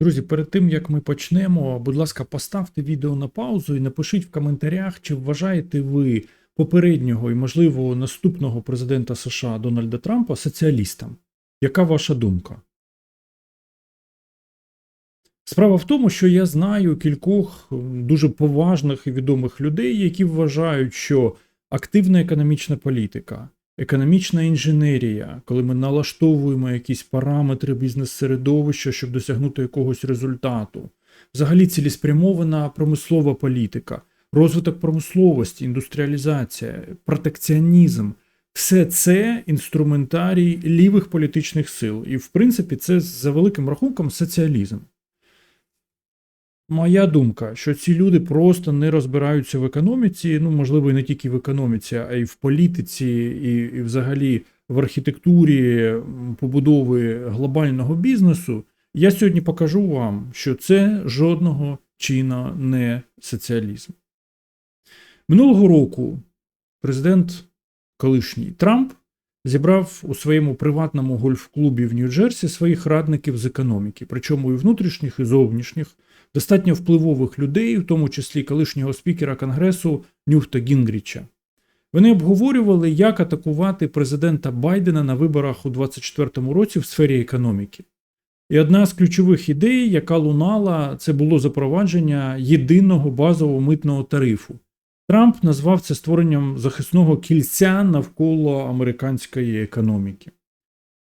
Друзі, перед тим як ми почнемо, будь ласка, поставте відео на паузу і напишіть в коментарях, чи вважаєте ви попереднього і, можливо, наступного президента США Дональда Трампа соціалістом. Яка ваша думка? Справа в тому, що я знаю кількох дуже поважних і відомих людей, які вважають, що активна економічна політика, економічна інженерія, коли ми налаштовуємо якісь параметри бізнес-середовища, щоб досягнути якогось результату, взагалі цілеспрямована промислова політика, розвиток промисловості, індустріалізація, протекціонізм. Все це інструментарій лівих політичних сил. І, в принципі, це за великим рахунком соціалізм. Моя думка, що ці люди просто не розбираються в економіці, ну можливо, і не тільки в економіці, а й в політиці, і, і взагалі в архітектурі побудови глобального бізнесу. Я сьогодні покажу вам, що це жодного чина не соціалізм. Минулого року президент колишній Трамп зібрав у своєму приватному гольф-клубі в Нью-Джерсі своїх радників з економіки, причому і внутрішніх, і зовнішніх, достатньо впливових людей, в тому числі колишнього спікера Конгресу Нюхта Гінгріча. Вони обговорювали, як атакувати президента Байдена на виборах у 2024 році в сфері економіки. І одна з ключових ідей, яка лунала, це було запровадження єдиного базового митного тарифу. Трамп назвав це створенням захисного кільця навколо американської економіки.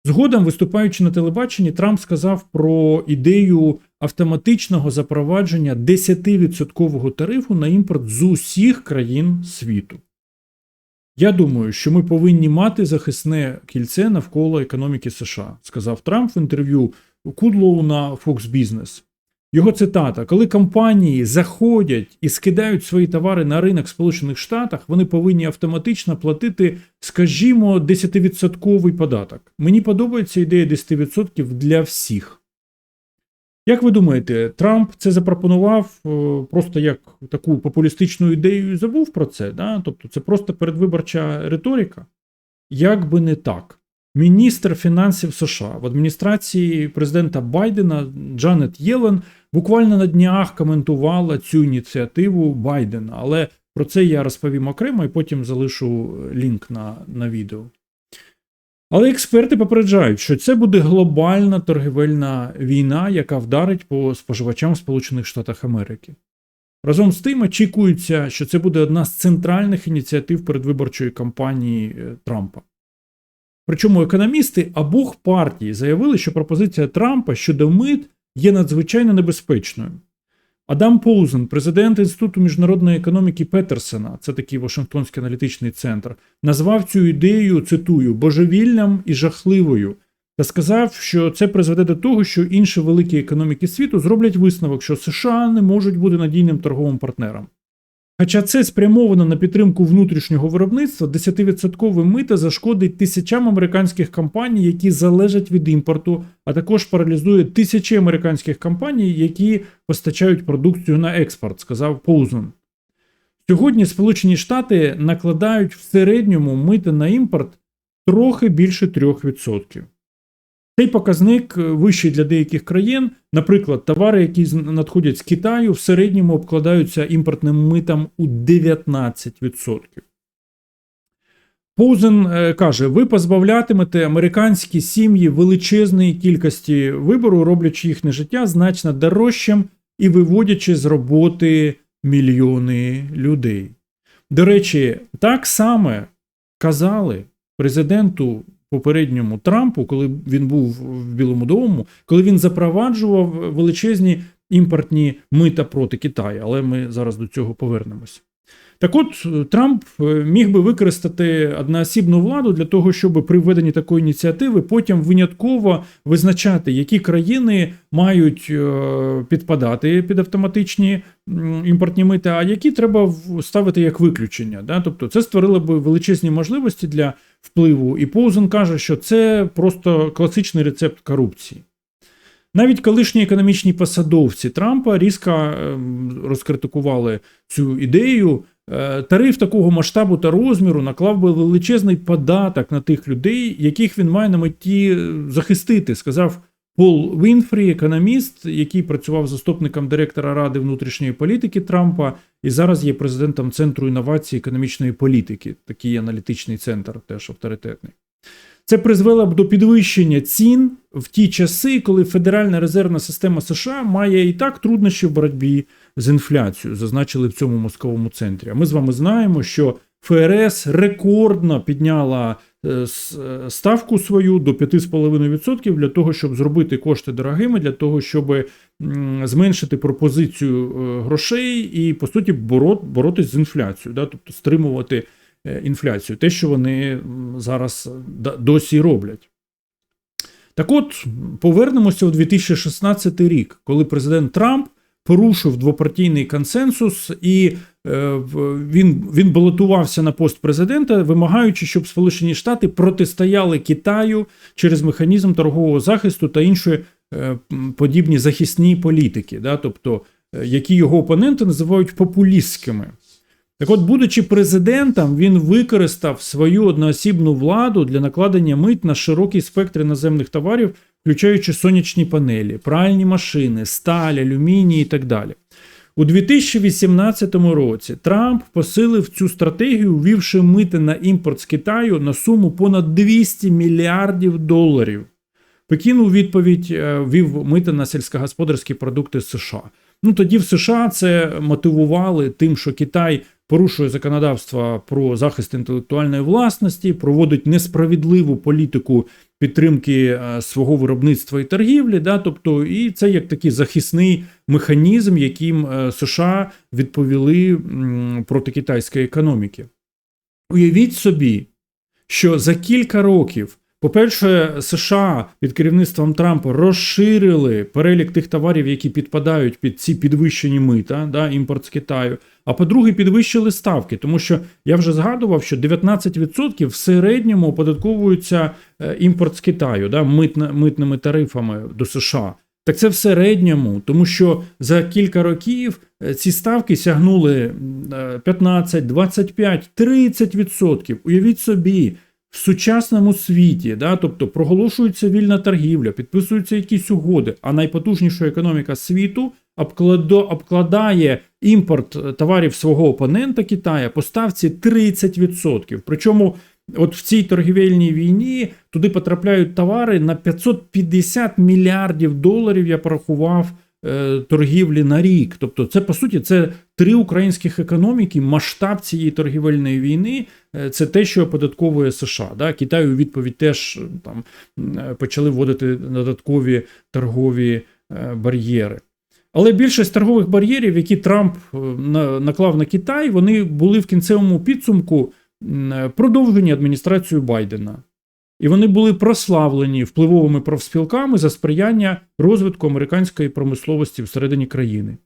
Згодом, виступаючи на телебаченні, Трамп сказав про ідею автоматичного запровадження 10% тарифу на імпорт з усіх країн світу. Я думаю, що ми повинні мати захисне кільце навколо економіки США, сказав Трамп в інтерв'ю Кудлоу на Fox Business. Його цитата: коли компанії заходять і скидають свої товари на ринок Сполучених Штатів, вони повинні автоматично платити, скажімо, 10% податок. Мені подобається ідея 10% для всіх. Як ви думаєте, Трамп це запропонував е, просто як таку популістичну ідею і забув про це? Да? Тобто це просто передвиборча риторика? Як би не так. Міністр фінансів США в адміністрації президента Байдена Джанет Єлен буквально на днях коментувала цю ініціативу Байдена, але про це я розповім окремо і потім залишу лінк на, на відео. Але експерти попереджають, що це буде глобальна торгівельна війна, яка вдарить по споживачам Сполучених Штатів Америки. Разом з тим очікується, що це буде одна з центральних ініціатив передвиборчої кампанії е, Трампа. Причому економісти обох партій заявили, що пропозиція Трампа щодо мит є надзвичайно небезпечною. Адам Поузен, президент Інституту міжнародної економіки Петерсена, це такий Вашингтонський аналітичний центр, назвав цю ідею, цитую, божевільним і жахливою, та сказав, що це призведе до того, що інші великі економіки світу зроблять висновок, що США не можуть бути надійним торговим партнером. Хоча це спрямовано на підтримку внутрішнього виробництва, 10% мита зашкодить тисячам американських компаній, які залежать від імпорту, а також паралізує тисячі американських компаній, які постачають продукцію на експорт, сказав Поузен. Сьогодні Сполучені Штати накладають в середньому мити на імпорт трохи більше 3%. Цей показник е, вищий для деяких країн. Наприклад, товари, які надходять з Китаю, в середньому обкладаються імпортним митом у 19%. Поузен е, каже: ви позбавлятимете американські сім'ї величезної кількості вибору, роблячи їхнє життя значно дорожчим і виводячи з роботи мільйони людей. До речі, так само казали президенту попередньому Трампу, коли він був в Білому домі, коли він запроваджував величезні імпортні мита проти Китаю, але ми зараз до цього повернемось. Так от Трамп е, міг би використати одноосібну владу для того, щоб при введенні такої ініціативи потім винятково визначати, які країни мають е, підпадати під автоматичні імпортні мита, а які треба ставити як виключення. Да? Тобто це створило б величезні можливості для впливу. І Поузен каже, що це просто класичний рецепт корупції. Навіть колишні економічні посадовці Трампа різко ем, розкритикували цю ідею. Е, Тариф такого масштабу та розміру наклав би величезний податок на тих людей, яких він має на меті е, захистити, сказав Пол Вінфрі, економіст, який працював заступником директора Ради внутрішньої політики Трампа, і зараз є президентом Центру інновацій економічної політики. Такий аналітичний центр, теж авторитетний. Це призвело б до підвищення цін в ті часи, коли Федеральна резервна система США має і так труднощі в боротьбі з інфляцією, зазначили в цьому мозковому центрі. А ми з вами знаємо, що ФРС рекордно підняла е, е, ставку свою до 5,5% для того, щоб зробити кошти дорогими, для того, щоб зменшити пропозицію е, грошей і, по суті, боро- боротись з інфляцією, да? тобто стримувати інфляцію, те, що вони зараз досі роблять. Так от, повернемося у 2016 рік, коли президент Трамп порушив двопартійний консенсус, і е, він, він балотувався на пост президента, вимагаючи, щоб Сполучені Штати протистояли Китаю через механізм торгового захисту та інші е, подібні захисні політики, да, тобто, е, які його опоненти називають популістськими. Так от, будучи президентом, він використав свою одноосібну владу для накладення мит на широкий спектр іноземних товарів, включаючи сонячні панелі, пральні машини, сталь, алюміній і так далі. У 2018 році Трамп посилив цю стратегію, ввівши мити на імпорт з Китаю на суму понад 200 мільярдів доларів. Пекін у відповідь е, ввів мити на сільськогосподарські продукти США. Ну тоді в США це мотивували тим, що Китай порушує законодавство про захист інтелектуальної власності, проводить несправедливу політику підтримки е, свого виробництва і торгівлі. Да, тобто, і це як такий захисний механізм, яким е, США відповіли проти китайської економіки. Уявіть собі, що за кілька років, по-перше, США під керівництвом Трампа розширили перелік тих товарів, які підпадають під ці підвищені мита, да, імпорт з Китаю. А по-друге, підвищили ставки, тому що я вже згадував, що 19% в середньому оподатковуються е, імпорт з Китаю, да, митна, митними тарифами до США. Так це в середньому, тому що за кілька років е, ці ставки сягнули м, е, 15, 25, 30%. Уявіть собі, в сучасному світі, да, тобто проголошується вільна торгівля, підписуються якісь угоди, а найпотужніша економіка світу обкладо, обкладає імпорт е, товарів свого опонента Китая по ставці 30%. Причому от в цій торгівельній війні туди потрапляють товари на 550 мільярдів доларів, я порахував, торгівлі на рік. Тобто, це по суті це три українських економіки. Масштаб цієї торгівельної війни е, це те, що оподатковує США. Да? Китай у відповідь теж е, там е, почали вводити додаткові торгові е, бар'єри. Але більшість торгових бар'єрів, які Трамп е, наклав на Китай, вони були в кінцевому підсумку е, продовжені адміністрацією Байдена. І вони були прославлені впливовими профспілками за сприяння розвитку американської промисловості всередині країни.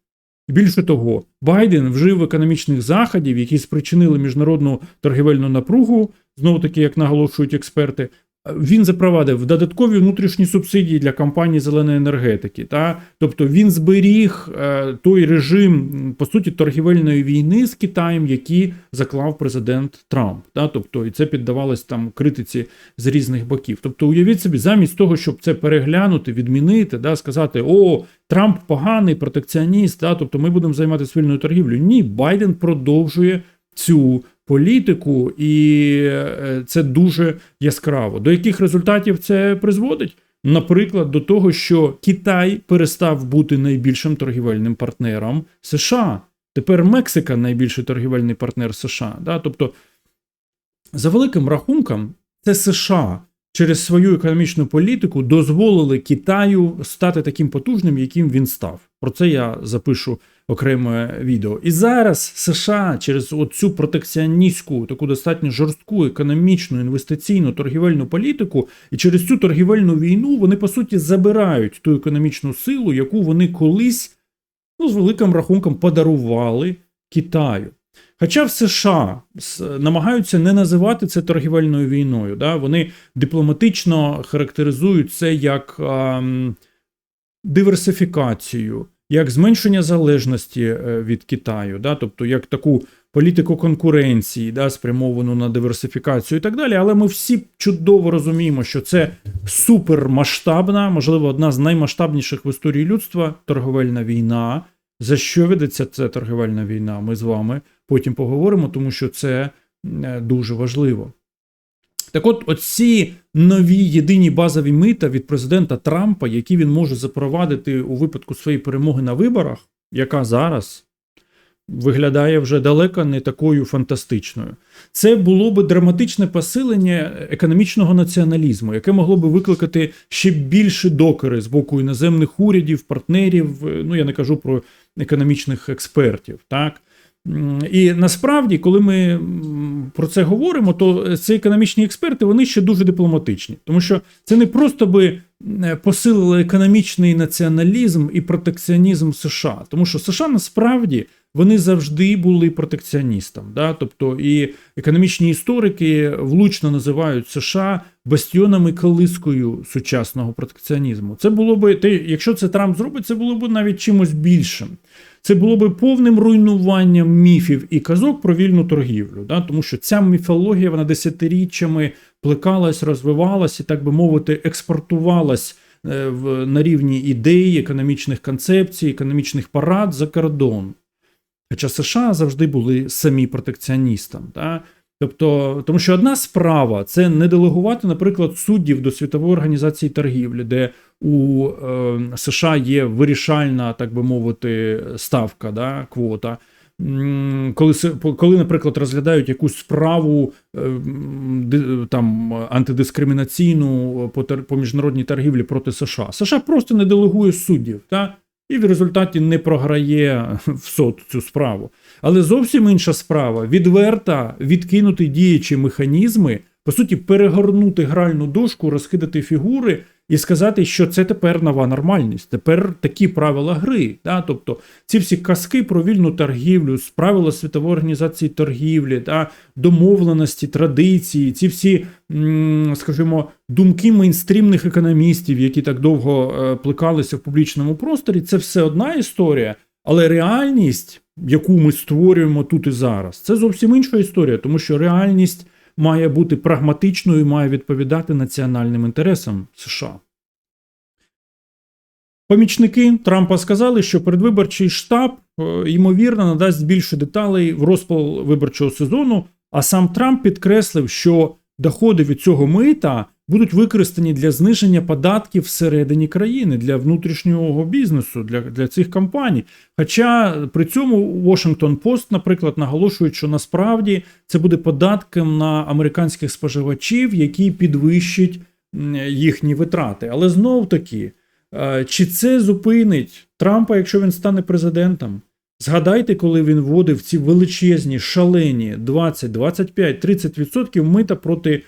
Більше того, Байден вжив економічних заходів, які спричинили міжнародну торгівельну напругу, знову таки, як наголошують експерти. Він запровадив додаткові внутрішні субсидії для компаній зеленої енергетики. Та? Тобто він зберіг е, той режим, по суті, торгівельної війни з Китаєм, який заклав президент Трамп. Та? Тобто, і це піддавалось там критиці з різних боків. Тобто, уявіть собі, замість того, щоб це переглянути, відмінити, да, сказати, о, Трамп поганий протекціоніст, да, тобто ми будемо займатися вільною торгівлею. Ні, Байден продовжує цю політику, і е, це дуже яскраво. До яких результатів це призводить? Наприклад, до того, що Китай перестав бути найбільшим торгівельним партнером США. Тепер Мексика найбільший торгівельний партнер США. Да? Тобто, за великим рахунком, це США через свою економічну політику дозволили Китаю стати таким потужним, яким він став. Про це я запишу окреме відео. І зараз США через цю протекціоністську, таку достатньо жорстку економічну, інвестиційну, торгівельну політику, і через цю торгівельну війну вони по суті забирають ту економічну силу, яку вони колись, ну, з великим рахунком, подарували Китаю. Хоча в США намагаються не називати це торгівельною війною. Да? Вони дипломатично характеризують це як ем, диверсифікацію, як зменшення залежності е, від Китаю, да? тобто як таку політику конкуренції, да, спрямовану на диверсифікацію і так далі. Але ми всі чудово розуміємо, що це супермасштабна, можливо, одна з наймасштабніших в історії людства торговельна війна. За що ведеться ця торговельна війна? Ми з вами потім поговоримо, тому що це е, дуже важливо. Так от, оці нові єдині базові мита від президента Трампа, які він може запровадити у випадку своєї перемоги на виборах, яка зараз виглядає вже далеко не такою фантастичною. Це було би драматичне посилення економічного націоналізму, яке могло би викликати ще більше докори з боку іноземних урядів, партнерів. Ну я не кажу про економічних експертів. так. І насправді, коли ми про це говоримо, то ці економічні експерти вони ще дуже дипломатичні, тому що це не просто би е, посилило економічний націоналізм і протекціонізм США, тому що США насправді вони завжди були протекціоністом. Да? Тобто і економічні історики влучно називають США бастіонами колискою сучасного протекціонізму. Це було би те, якщо це Трамп зробить, це було б навіть чимось більшим. Це було би повним руйнуванням міфів і казок про вільну торгівлю, да? тому що ця міфологія вона десятиріччями плекалась, розвивалась і, так би мовити, експортувалась е, на рівні ідей, економічних концепцій, економічних парад за кордон. Хоча США завжди були самі протекціоністом. Да? Тобто, тому що одна справа це не делегувати, наприклад, суддів до світової організації торгівлі, де у е, США є вирішальна, так би мовити, ставка, да, квота. Коли, коли, наприклад, розглядають якусь справу е, там антидискримінаційну по, по міжнародній торгівлі проти США, США просто не делегує суддів, та? і в результаті не програє в суд цю справу. Але зовсім інша справа відверта відкинути діючі механізми, по суті, перегорнути гральну дошку, розкидати фігури і сказати, що це тепер нова нормальність, тепер такі правила гри. Да? Тобто ці всі казки про вільну торгівлю, правила Світової організації торгівлі, да? домовленості, традиції, ці всі, скажімо, думки мейнстрімних економістів, які так довго е, плекалися в публічному просторі, це все одна історія, але реальність, яку ми створюємо тут і зараз, це зовсім інша історія, тому що реальність має бути прагматичною і має відповідати національним інтересам США. Помічники Трампа сказали, що передвиборчий штаб, е, ймовірно, надасть більше деталей в розпал виборчого сезону. А сам Трамп підкреслив, що доходи від цього мита будуть використані для зниження податків всередині країни для внутрішнього бізнесу, для, для цих компаній. Хоча при цьому Washington Post, наприклад, наголошують, що насправді це буде податком на американських споживачів, які підвищать м, їхні витрати. Але знов таки. Е, Чи це зупинить Трампа, якщо він стане президентом? Згадайте, коли він вводив ці величезні, шалені 20, 25, 30% мита проти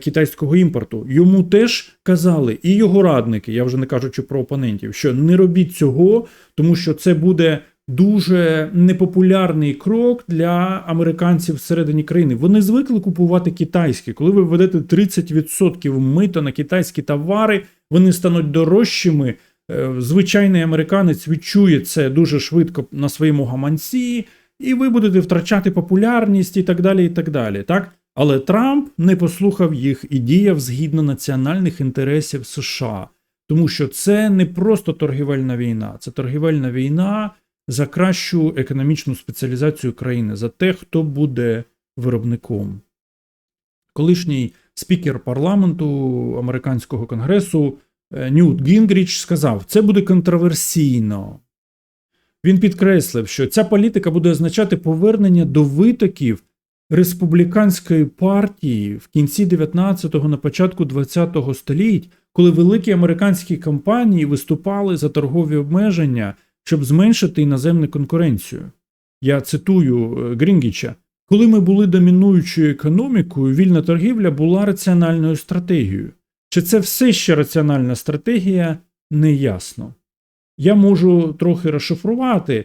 китайського імпорту. Йому теж казали, і його радники, я вже не кажучи про опонентів, що не робіть цього, тому що це буде дуже непопулярний крок для американців всередині країни. Вони звикли купувати китайське. Коли ви введете 30% мита на китайські товари, вони стануть дорожчими. Е, Звичайний американець відчує це дуже швидко на своєму гаманці, і ви будете втрачати популярність і так далі. і так далі. Так? Але Трамп не послухав їх і діяв згідно національних інтересів США, тому що це не просто торгівельна війна, це торгівельна війна за кращу економічну спеціалізацію країни, за те, хто буде виробником. Колишній спікер парламенту американського конгресу е, Ньют Гінгріч сказав, це буде контроверсійно. Він підкреслив, що ця політика буде означати повернення до витоків республіканської партії в кінці 19-го на початку 20-го століть, коли великі американські компанії виступали за торгові обмеження, щоб зменшити іноземну конкуренцію. Я цитую е, Грінгіча. Коли ми були домінуючою економікою, вільна торгівля була раціональною стратегією. Чи це все ще раціональна стратегія, неясно. Я можу трохи розшифрувати,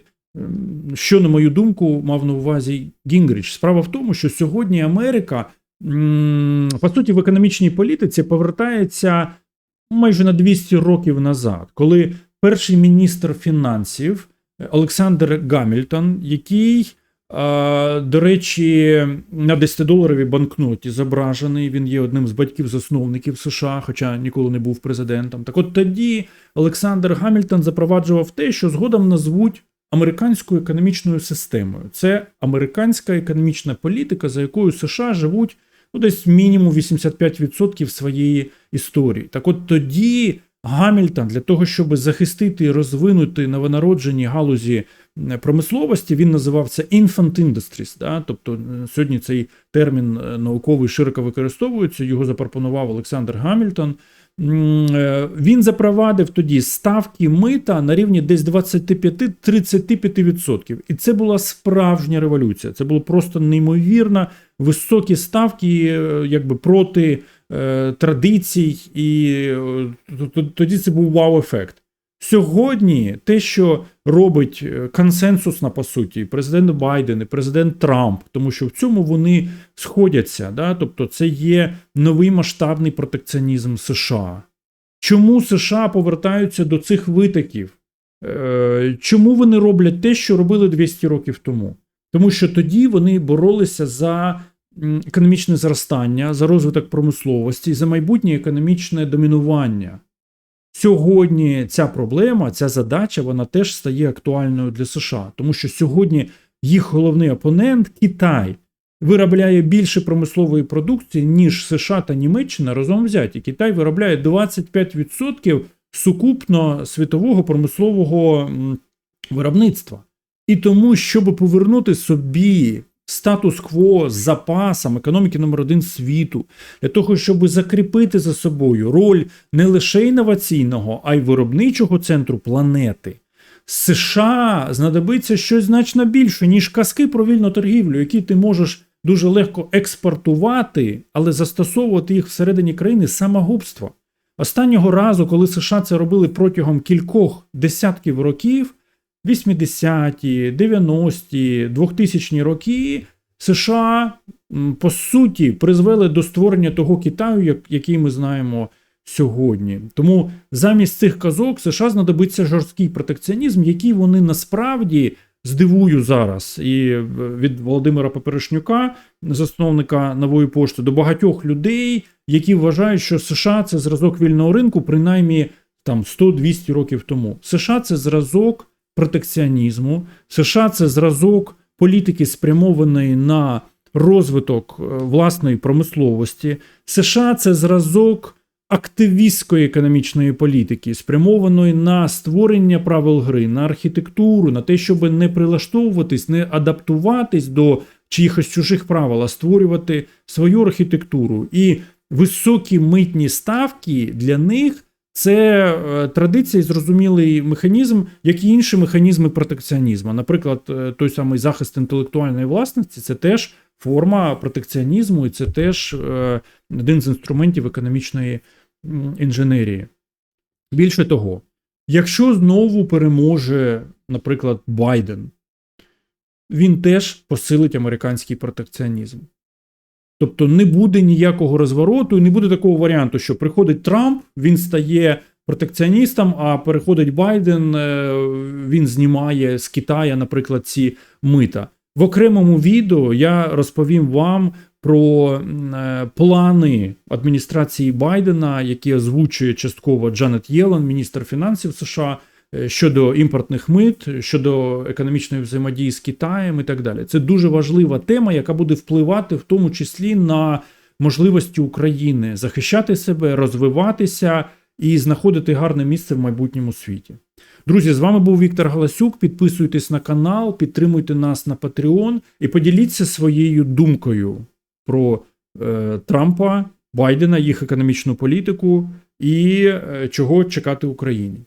що, на мою думку, мав на увазі Гінгріч. Справа в тому, що сьогодні Америка, по суті, в економічній політиці повертається майже на 200 років назад, коли перший міністр фінансів Олександр Гамільтон, який До речі, на 10-доларовій банкноті зображений. Він є одним з батьків-засновників США, хоча ніколи не був президентом. Так от тоді Олександр Гамільтон запроваджував те, що згодом назвуть американською економічною системою. Це американська економічна політика, за якою США живуть ну, десь мінімум 85% своєї історії. Так от тоді Гамільтон для того, щоб захистити і розвинути новонароджені галузі промисловості, він називав це infant industries. Да? Тобто е, сьогодні цей термін е, науковий широко використовується. Його запропонував Олександр Гамільтон. Е, Він запровадив тоді ставки мита на рівні десь 25-35%. І це була справжня революція. Це було просто неймовірно високі ставки, е, якби проти е, традицій, і тоді це був вау-ефект. Сьогодні те, що робить е, консенсусна по суті, президент Байден і президент Трамп, тому що в цьому вони сходяться. Да? Тобто, це є новий масштабний протекціонізм США. Чому США повертаються до цих витоків? Е, Чому вони роблять те, що робили 200 років тому? Тому що тоді вони боролися за економічне зростання, за розвиток промисловості, за майбутнє економічне домінування. Сьогодні ця проблема, ця задача, вона теж стає актуальною для США, тому що сьогодні їх головний опонент Китай виробляє більше промислової продукції, ніж США та Німеччина разом взяті. Китай виробляє 25% сукупно світового промислового виробництва. І тому, щоб повернути собі статус-кво з запасом економіки номер один світу, для того, щоб закріпити за собою роль не лише інноваційного, а й виробничого центру планети. США знадобиться щось значно більше, ніж казки про вільну торгівлю, які ти можеш дуже легко експортувати, але застосовувати їх всередині країни самогубство. Останнього разу, коли США це робили протягом кількох десятків років, 80-ті, 90-ті, 2000-ні роки, США по суті призвели до створення того Китаю, як- який ми знаємо сьогодні. Тому замість цих казок США знадобиться жорсткий протекціонізм, який вони насправді здивую зараз. І е, від Володимира Поперешнюка, засновника нової пошти, до багатьох людей, які вважають, що США це зразок вільного ринку, принаймні там 100-200 років тому. США це зразок протекціонізму, США це зразок політики, спрямованої на розвиток е, власної промисловості. США це зразок активістської економічної політики, спрямованої на створення правил гри, на архітектуру, на те, щоб не прилаштовуватись, не адаптуватись до чиїхось чужих правил, а створювати свою архітектуру. І високі митні ставки для них це е, традиція і зрозумілий механізм, як і інші механізми протекціонізму. Наприклад, е, той самий захист інтелектуальної власності це теж форма протекціонізму, і це теж е, один з інструментів економічної інженерії. Більше того, якщо знову переможе, наприклад, Байден, він теж посилить американський протекціонізм. Тобто не буде ніякого розвороту, і не буде такого варіанту, що приходить Трамп, він стає протекціоністом, а переходить Байден, е, він знімає з Китая, наприклад, ці мита. В окремому відео я розповім вам про е, плани адміністрації Байдена, які озвучує частково Джанет Єлен, міністр фінансів США, щодо імпортних мит, щодо економічної взаємодії з Китаєм і так далі. Це дуже важлива тема, яка буде впливати в тому числі на можливості України захищати себе, розвиватися і знаходити гарне місце в майбутньому світі. Друзі, з вами був Віктор Галасюк. Підписуйтесь на канал, підтримуйте нас на Patreon і поділіться своєю думкою про е, Трампа, Байдена, їх економічну політику і е, чого чекати Україні.